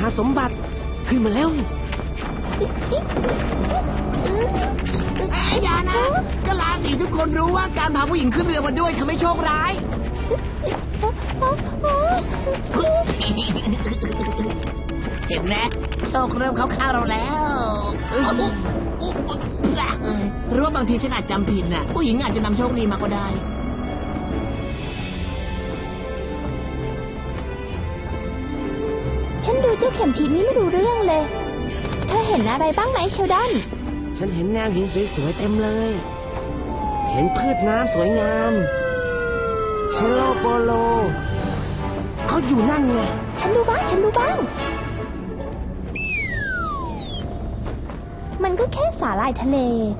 หาสมบัติ ขึ้นมาแล้วไอ้ยานะ ก็ลาสีทุกคนรู้ว่าการพาผู้หญิงขึ้นเรือมาด้วยทำให้โชคร้าย เห็นไหมโชคเริ่มเข้าข้างเราแล้วหรือว่าบางทีฉันอาจจำผิดน่ะ ผู้หญิงอาจจะนำโชคดีมาก็ได้ เข็มทิศนี่ไม่รู้เรื่องเลย เธอเห็นอะไรบ้างไหมเชลดอน ฉันเห็นแนวหินสวยๆเต็มเลย เห็นพืชน้ำสวยงามเชโลโปโล เขาอยู่นั่นไง ฉันดูบ้าง ฉันดูบ้าง มันก็แค่สาหร่ายทะเล